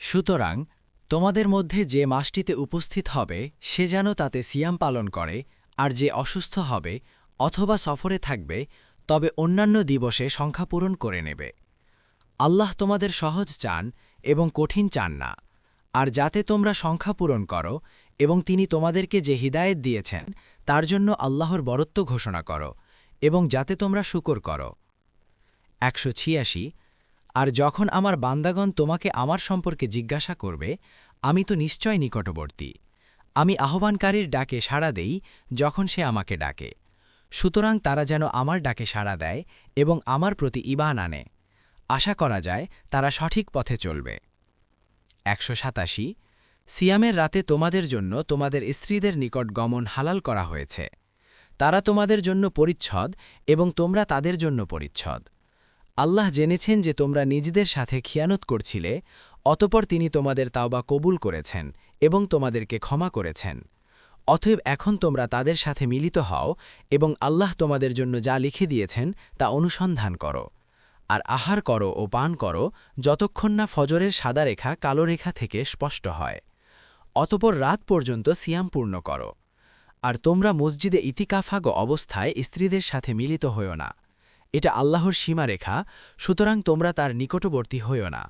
সুতরাং তোমাদের মধ্যে যে মাসটিতে উপস্থিত হবে, সে যেন তাতে সিয়াম পালন করে, আর যে অসুস্থ হবে অথবা সফরে থাকবে, তবে অন্যান্য দিবসে সংখ্যা পূরণ করে নেবে। আল্লাহ তোমাদের সহজ চান এবং কঠিন চান না, আর যাতে তোমরা সংখ্যা পূরণ করো এবং তিনি তোমাদেরকে যে হিদায়েত দিয়েছেন, তার জন্য আল্লাহর বরত্ব ঘোষণা করো এবং যাতে তোমরা শুকর করো। একশো ছিয়াশি আর যখন আমার বান্দাগণ তোমাকে আমার সম্পর্কে জিজ্ঞাসা করবে, আমি তো নিশ্চয় নিকটবর্তী। আমি আহ্বানকারীর ডাকে সাড়া দেই যখন সে আমাকে ডাকে। সুতরাং তারা যেন আমার ডাকে সাড়া দেয় এবং আমার প্রতি ইবান আনে। আশা করা যায় তারা সঠিক পথে চলবে। একশো সাতাশি, সিয়ামের রাতে তোমাদের জন্য তোমাদের স্ত্রীদের নিকট গমন হালাল করা হয়েছে। তারা তোমাদের জন্য পরিচ্ছদ এবং তোমরা তাদের জন্য পরিচ্ছদ। আল্লাহ জেনেছেন যে তোমরা নিজেদের সাথে খিয়ানত করছিলে, অতপর তিনি তোমাদের তাওবা কবুল করেছেন এবং তোমাদেরকে ক্ষমা করেছেন। অতএব এখন তোমরা তাদের সাথে মিলিত হও এবং আল্লাহ তোমাদের জন্য যা লিখে দিয়েছেন তা অনুসন্ধান করো। আর আহার করো ও পান করো যতক্ষণ না ফজরের সাদা রেখা কালো রেখা থেকে স্পষ্ট হয়। অতপর রাত পর্যন্ত সিয়াম পূর্ণ করো। আর তোমরা মসজিদে ইতিকাফাগ অবস্থায় স্ত্রীদের সাথে মিলিত হইও না। এটা আল্লাহর সীমারেখা সুতরাং তোমরা তার নিকটবর্তী হইও না।